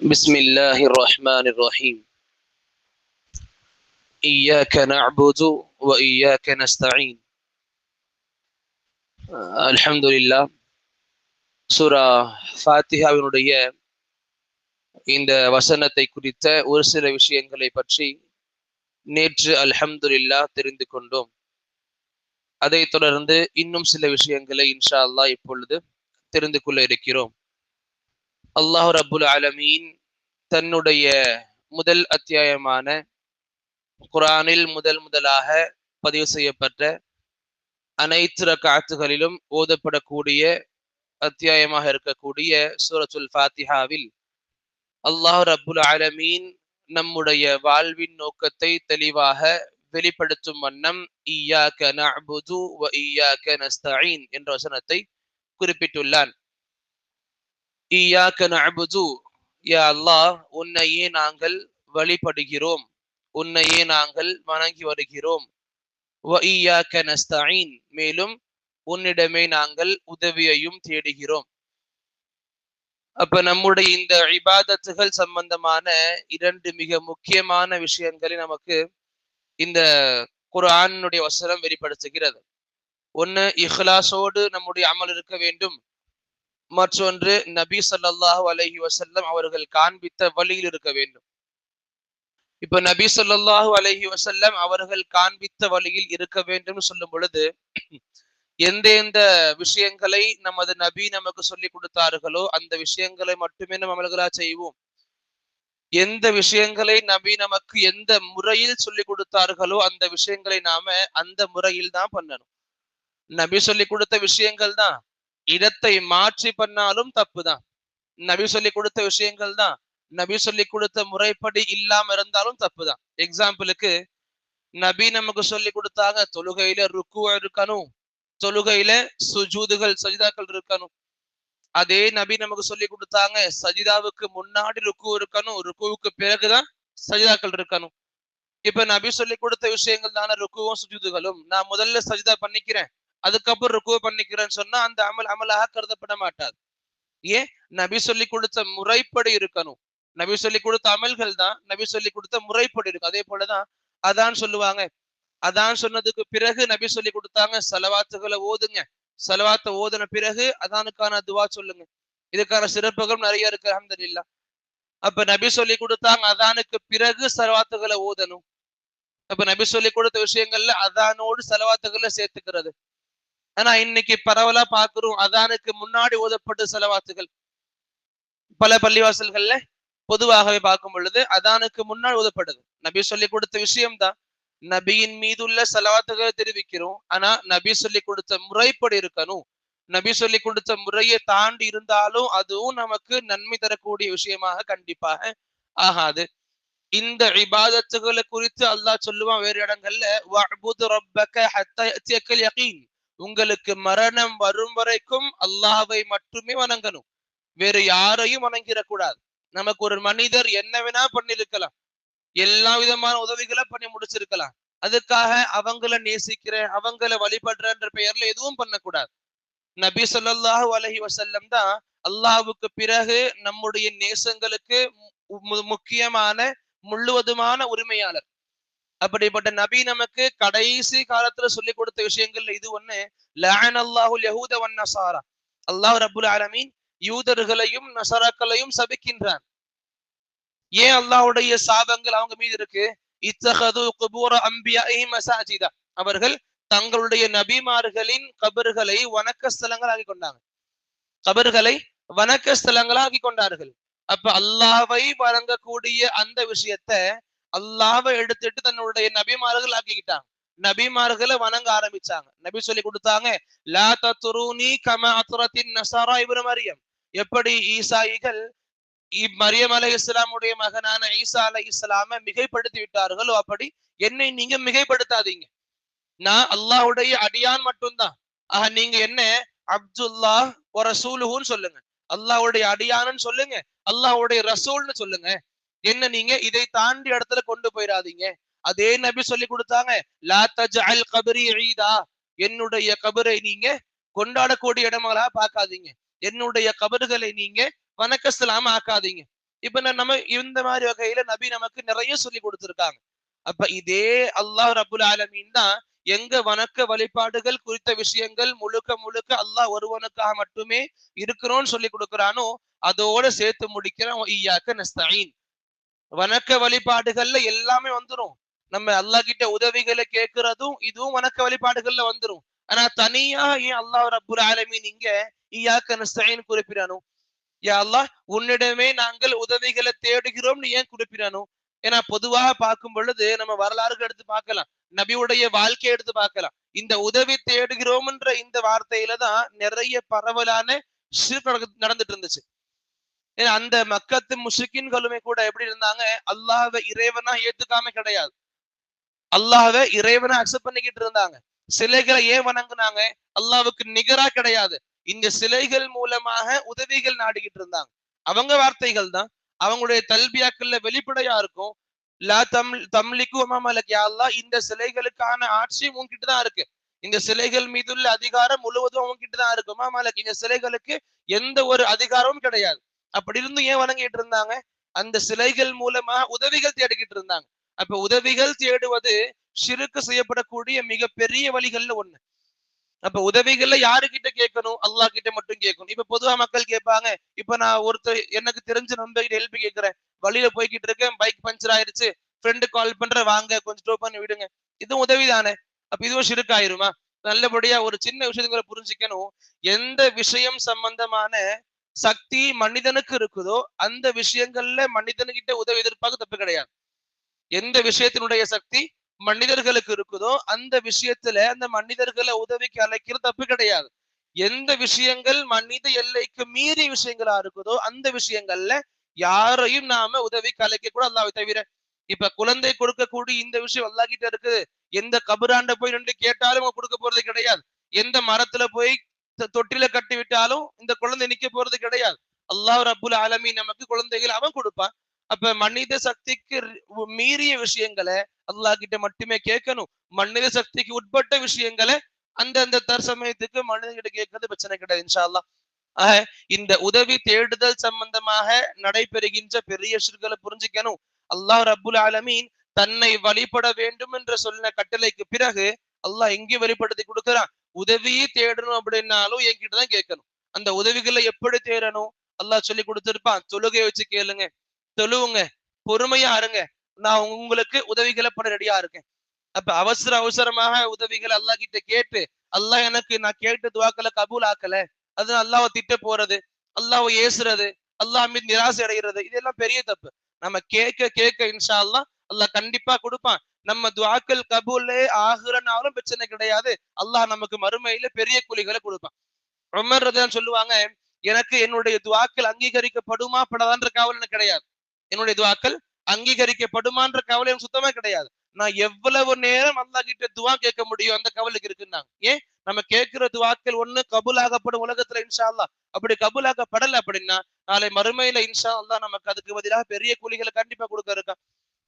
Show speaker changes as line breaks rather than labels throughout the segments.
بسم الله الرحمن الرحيم إياك نعبد وإياك نستعين الحمد لله சூரா ஃபாத்திஹாவினுடைய இந்த வசனத்தை குறித்த ஒரு சில விஷயங்களை பற்றி நேற்று அல்ஹம்துலில்லா தெரிந்து கொண்டோம் அதை தொடர்ந்து இன்னும் சில விஷயங்களை இன்ஷா அல்லாஹ் இப்பொழுது தெரிந்து கொள்ள இருக்கிறோம் அல்லாஹ் ரபுல் ஆலமீன் தன்னுடைய முதல் அத்தியாயமான குரானில் முதல் முதலாக பதிவு செய்யப்பட்ட அனைத்து ரக்காத்துகளிலும் ஓதப்படக்கூடிய அத்தியாயமாக இருக்கக்கூடிய சூரத்துல் ஃபாத்திஹாவில் அல்லாஹு ரபுல் ஆலமீன் நம்முடைய வாழ்வின் நோக்கத்தை தெளிவாக வெளிப்படுத்தும் வண்ணம் ஈயாக்க நஅபுது வ ஈயாக்க நஸ்தஈன் என்ற வசனத்தை குறிப்பிட்டுள்ளான். ஈயாக்க நபுது யா அல்லாஹ் உன்னையே நாங்கள் வழிபடுகிறோம். உன்னையே நாங்கள் வணங்கி வருகிறோம். ஈயாக்க நஸ்தஈன் மேலும் உன்னிடமே நாங்கள் உதவியையும் தேடுகிறோம். அப்ப நம்முடைய இந்த இபாதத்துகள் சம்பந்தமான இரண்டு மிக முக்கியமான விஷயங்களை நமக்கு இந்த குரானுடைய வசனம் வெளிப்படுத்துகிறது. ஒன்னு இஹ்லாசோடு நம்முடைய அமல் இருக்க வேண்டும். மற்றொன்று நபி சொல்லாஹு அலஹி வசல்லம் அவர்கள் காண்பித்த வழியில் இருக்க வேண்டும். இப்ப நபி சொல்லாஹு அலஹி வசல்லம் அவர்கள் காண்பித்த வழியில் இருக்க வேண்டும் சொல்லும் பொழுது எந்த எந்த விஷயங்களை நமது நபி நமக்கு சொல்லி கொடுத்தார்களோ அந்த விஷயங்களை மட்டுமே நம்ம அமல்களா செய்வோம். எந்த விஷயங்களை நபி நமக்கு எந்த முறையில் சொல்லி கொடுத்தார்களோ அந்த விஷயங்களை நாம அந்த முறையில் தான் பண்ணணும். நபி சொல்லி கொடுத்த விஷயங்கள் தான். இடத்தை மாற்றி பண்ணாலும் தப்பு தான் நபி சொல்லி கொடுத்த விஷயங்கள் தான் நபி சொல்லி கொடுத்த முறைப்படி இல்லாம இருந்தாலும் தப்பு தான் எக்ஸாம்பிளுக்கு நபி நமக்கு சொல்லி கொடுத்தாங்க தொழுகையில ருக்கு இருக்கணும். தொழுகையில சுஜூதுகள் சஜிதாக்கள் இருக்கணும். அதே நபி நமக்கு சொல்லி கொடுத்தாங்க சஜிதாவுக்கு முன்னாடி ருக்கு இருக்கணும். ருக்குவுக்கு பிறகுதான் சஜிதாக்கள் இருக்கணும். இப்ப நபி சொல்லி கொடுத்த விஷயங்கள் தானே ருக்குவும் சுஜூதுகளும். நான் முதல்ல சஜிதா பண்ணிக்கிறேன். அதுக்கப்புறம் ருக்கு பண்ணிக்கிறேன்னு சொன்னா அந்த அமல் அமலாக கருதப்பட மாட்டாது ஏன்? நபி சொல்லி கொடுத்த முறைப்படி இருக்கணும். நபி சொல்லி கொடுத்த அமல்கள் தான் நபி சொல்லி கொடுத்த முறைப்படி இருக்கும் அதே போலதான் அதான் சொல்லுவாங்க. அதான் சொன்னதுக்கு பிறகு நபி சொல்லி கொடுத்தாங்க செலவாத்துகளை ஓதுங்க. செலவாத்த ஓதுன பிறகு அதானுக்கான துவா சொல்லுங்க. இதுக்கான சிறப்புகள் நிறைய இருக்கு அஹமதுல்லா அப்ப நபி சொல்லி கொடுத்தாங்க அதானுக்கு பிறகு செலவாத்துகளை ஓதணும். அப்ப நபி சொல்லி கொடுத்த விஷயங்கள்ல அதானோடு செலவாத்துகளை சேர்த்துக்கிறது. ஆனா இன்னைக்கு பரவலா பாக்குறோம் அதானுக்கு முன்னாடி ஓதப்பட்ட செலவாத்துகள். பல பள்ளிவாசல்கள்ல பொதுவாகவே பார்க்கும் பொழுது அதானுக்கு முன்னாடி ஓதப்படுது நபி சொல்லி கொடுத்த விஷயம்தான். நபியின் மீது உள்ள செலவாத்துகளை தெரிவிக்கிறோம். ஆனா நபி சொல்லி கொடுத்த முறைப்படி இருக்கணும். நபி சொல்லி கொடுத்த முறையை தாண்டி இருந்தாலும் அதுவும் நமக்கு நன்மை தரக்கூடிய விஷயமாக கண்டிப்பாக ஆகாது. இந்த இபாதத்துகளை குறித்து அல்லாஹ் சொல்லுவான் வேறு இடங்கள்ல உங்களுக்கு மரணம் வரும் வரைக்கும் அல்லாஹை மட்டுமே வணங்கணும். வேறு யாரையும் வணங்கிடக்கூடாது. நமக்கு ஒரு மனிதர் என்ன வேணா பண்ணிருக்கலாம் எல்லா விதமான உதவிகளை பண்ணி முடிச்சிருக்கலாம். அதுக்காக அவங்கள நேசிக்கிறேன் அவங்கள வழிபடுறன்ற பெயர்ல எதுவும் பண்ணக்கூடாது. நபி சொல்லாஹு அலஹி வசல்லம் தான் அல்லாஹுக்கு பிறகு நம்முடைய நேசங்களுக்கு முக்கியமான முழுவதுமான உரிமையாளர். அப்படிப்பட்ட நபி நமக்கு கடைசி காலத்துல சொல்லி கொடுத்த விஷயங்கள்ல இது ஒண்ணு. லான் அல்லாஹுல் யஹூத வன் நசாரா. அல்லாஹ் ரபுல் ஆலமீன் யூதர்களையும் நசராக்களையும் சபிக்கின்றான். ஏன் அல்லாஹுடைய சாபங்கள் அவங்க மீது இருக்கு? இத்தகது குபூர அம்பியாஹி மசாஜிதா. அவர்கள் தங்களுடைய நபிமார்களின் கபர்களை வணக்க ஸ்தலங்கள் ஆகி கொண்டாங்க. கபர்களை வணக்க ஸ்தலங்களாகி கொண்டார்கள். அப்ப அல்லாவை வழங்கக்கூடிய அந்த விஷயத்த அல்லாவை எடுத்துட்டு தன்னுடைய நபிமார்கள் ஆக்கிக்கிட்டாங்க. நபிமார்களை வணங்க ஆரம்பிச்சாங்க. நபி சொல்லி கொடுத்தாங்க லா தத்துருனி கம அத்துரத்தின் நசாரா இவரு மரியம். எப்படி ஈசாயிகள் மரியம் அலை இஸ்லாமுடைய மகனான ஈசா அலை இஸ்லாம மிகைப்படுத்தி விட்டார்களோ அப்படி என்னை நீங்க மிகைப்படுத்தாதீங்க. நான் அல்லாஹுடைய அடியான் மட்டும்தான். ஆஹ் நீங்க என்ன? அப்துல்லா ஒரு ரசூலுன்னு சொல்லுங்க. அல்லாஹுடைய அடியான்னு சொல்லுங்க. அல்லாஹுடைய ரசூல்னு சொல்லுங்க. என்ன நீங்க? இதை தாண்டி இடத்துல கொண்டு போயிடாதீங்க அதே நபி சொல்லி கொடுத்தாங்க லா தஜ்அல் கபரி ஈதா. என்னுடைய கபரை நீங்க கொண்டாடக்கூடிய இடங்களா பார்க்காதீங்க. என்னுடைய கபறுகளை நீங்க வணக்கஸ்தலாம ஆக்காதீங்க. இப்ப நம்ம இந்த மாதிரி வகையில நபி நமக்கு நிறைய சொல்லி கொடுத்திருக்காங்க. அப்ப இதே அல்லாஹ் ரபுல் ஆலமீன் தான் எங்க வணக்க வழிபாடுகள் குறித்த விஷயங்கள் முழுக்க முழுக்க அல்லாஹ் ஒருவனுக்காக மட்டுமே இருக்கிறோம்னு சொல்லி கொடுக்கிறானோ அதோட சேர்த்து முடிக்கிறோம். ஈயாக்க நஸ்தீன் வணக்க வழிபாடுகள்ல எல்லாமே வந்துரும். நம்ம அல்லாஹ் கிட்ட உதவிகளை கேட்கறதும் இதுவும் வணக்க வழிபாடுகள்ல வந்துரும். ஆனா தனியா ஏன் அல்லாஹ் ரபுல் ஆலமீன் இங்க ஈயாக்க நஸ்தீன் குறிப்பிடானோ யா அல்லாஹ் உன்னிடமே நாங்கள் உதவிகளை தேடுகிறோம்னு ஏன் குறிப்பிடானோ ஏன்னா பொதுவாக பார்க்கும் பொழுது நம்ம வரலாறுகள் எடுத்து பார்க்கலாம். நபியுடைய வாழ்க்கையை எடுத்து பார்க்கலாம். இந்த உதவி தேடுகிறோம்ன்ற இந்த வார்த்தையில தான் நிறைய பரவலான நடந்துட்டு இருந்துச்சு. ஏன்னா அந்த மக்கத்து முஷிக்கின்களுமே கூட எப்படி இருந்தாங்க? அல்லாஹ இறைவனா ஏத்துக்காம கிடையாது. அல்லாஹ இறைவனா அக்செப்ட் பண்ணிக்கிட்டு இருந்தாங்க. சிலைகளை ஏன் வணங்குனாங்க? அல்லாவுக்கு நிகரா கிடையாது. இந்த சிலைகள் மூலமாக உதவிகள் நாடிக்கிட்டு இருந்தாங்க. அவங்க வார்த்தைகள் தான். அவங்களுடைய தல்பியாக்கள்ல வெளிப்படையா இருக்கும். லா தம் தம்லிக்கு மலக் யாழ்லா இந்த சிலைகளுக்கான ஆட்சி உன்கிட்ட தான் இருக்கு. இந்த சிலைகள் மீதுள்ள அதிகாரம் முழுவதும் உன்கிட்ட தான் இருக்கு. மலக் இந்த சிலைகளுக்கு எந்த ஒரு அதிகாரமும் கிடையாது. அப்படி இருந்து ஏன் வணங்கிட்டு இருந்தாங்க? அந்த சிலைகள் மூலமா உதவிகள் தேடிக்கிட்டு இருந்தாங்க. அப்ப உதவிகள் தேடுவது சிறுக்கு செய்யப்படக்கூடிய மிக பெரிய வழிகள்ல ஒண்ணு. அப்ப உதவிகள்ல யாருக்கிட்ட கேட்கணும்? அல்லாஹ் கிட்ட மட்டும் கேட்கணும். இப்ப பொதுவா மக்கள் கேட்பாங்க இப்ப நான் ஒருத்தர் எனக்கு தெரிஞ்ச நண்பர்கிட்ட ஹெல்ப் கேட்கிறேன். வழியில போய்கிட்டு இருக்கேன். பைக் பஞ்சர் ஆயிருச்சு. ஃப்ரெண்டு கால் பண்ற வாங்க கொஞ்சம் டோ பண்ணி விடுங்க. இதுவும் உதவி தானே? அப்ப இதுவும் சிறுக்காயிருமா? நல்லபடியா ஒரு சின்ன விஷயங்களை புரிஞ்சுக்கணும். எந்த விஷயம் சம்பந்தமான சக்தி மனிதனுக்கு இருக்குதோ அந்த விஷயங்கள்ல மனிதனுக்கிட்ட உதவி எதிர்பார்க்க தப்பு கிடையாது. எந்த விஷயத்தினுடைய சக்தி மனிதர்களுக்கு இருக்குதோ அந்த விஷயத்துல அந்த மனிதர்களை உதவிக்கு அழைக்கிறது தப்பு கிடையாது. எந்த விஷயங்கள் மனித எல்லைக்கு மீறிய விஷயங்களா இருக்குதோ அந்த விஷயங்கள்ல யாரையும் நாம உதவிக்கு அழைக்க கூட அல்லாவை தவிர. இப்ப குழந்தை கொடுக்கக்கூடிய இந்த விஷயம் அல்லாஹ்கிட்ட இருக்குது. எந்த கபராண்ட போய் நின்று கேட்டாலும் கொடுக்க போறது கிடையாது. எந்த மரத்துல போய் தொட்டில கட்டி விட்டாலும் இந்த குழந்தை நிக்க போறது கிடையாது. அல்லாஹ் ரபுல் ஆலமி நமக்கு குழந்தைகள் அவன் கொடுப்பான். அப்ப மனித சக்திக்கு மீறிய விஷயங்களை அல்லாஹ் கிட்ட மட்டுமே கேட்கணும். மனித சக்திக்கு உட்பட்ட விஷயங்களை அந்த அந்த தற்சமயத்துக்கு மனிதன்கிட்ட கேட்கறது பிரச்சனை கிடையாது இன்ஷா அல்லா ஆக இந்த உதவி தேடுதல் சம்பந்தமாக நடைபெறுகின்ற பெரிய சிறுகளை புரிஞ்சுக்கணும். அல்லாஹ் ரபுல் ஆலமீன் தன்னை வழிபட வேண்டும் என்று சொன்ன கட்டளைக்கு பிறகு அல்லாஹ் எங்கே வெளிப்படுத்தி கொடுக்கிறான். உதவியே தேடணும் அப்படின்னாலும் என்கிட்டதான் கேட்கணும். அந்த உதவிகளை எப்படி தேடணும்? அல்லாஹ் சொல்லி கொடுத்துருப்பான் தொழுகை வச்சு கேளுங்க தொழுவுங்க பொறுமையா இருங்க. நான் உங்களுக்கு உதவிகளை பண்ண ரெடியா இருக்கேன். அப்ப அவசர அவசரமாக உதவிகள் அல்லாஹ் கிட்ட கேட்டு அல்லாஹ் எனக்கு நான் கேட்டு துவாக்களை கபூல் ஆக்கல. அது அல்லாவை திட்ட போறது அல்லாவை ஏசுறது அல்லாஹ் மீது நிராசை அடைகிறது இதெல்லாம் பெரிய தப்பு. நம்ம கேட்க கேட்க இன்ஷா அல்லா அல்லாஹ் கண்டிப்பா கொடுப்பான். நம்ம துவாக்கள் கபூல்லே ஆகுறனாலும் பிரச்சனை கிடையாது. அல்லாஹ் நமக்கு மறுமையில பெரிய கூலிகளை கொடுப்பான். உமர் சொல்லுவாங்க எனக்கு என்னுடைய துவாக்கள் அங்கீகரிக்கப்படுமா படாதான்ற கவலை எனக்கு கிடையாது. என்னுடைய துவாக்கள் அங்கீகரிக்கப்படுமான்ற கவலை சுத்தமா கிடையாது. நான் எவ்வளவு நேரம் அல்லா கிட்ட துவா கேட்க முடியும் அந்த கவலைக்கு இருக்குன்னாங்க. ஏன்? நம்ம கேட்கிற துவாக்கள் ஒண்ணு கபூலாகப்படும் உலகத்துல இன்ஷா அல்லா அப்படி கபுலாகப்படல அப்படின்னா நாளை மறுமையில இன்ஷா அல்லா நமக்கு அதுக்கு பதிலாக பெரிய கூலிகளை கண்டிப்பா கொடுக்க இருக்கான்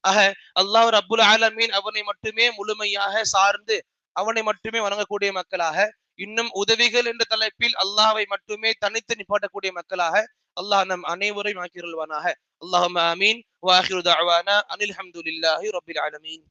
ஆக அல்லாஹ் அபுல் ஆலமீன் அவனை மட்டுமே முழுமையாக சார்ந்து அவனை மட்டுமே வணங்கக்கூடிய மக்களாக இன்னும் உதவிகள் என்ற தலைப்பில் அல்லாவை மட்டுமே தனித்து நிப்பாட்டக்கூடிய மக்களாக அல்லாஹ் நம் அனைவரையும் ஆக்கிருள்வானாக அல்லாஹ் அமீன் வாஹிரு தாவானா அனில் அஹமதுல்லாஹி ரபில் ஆலமீன்.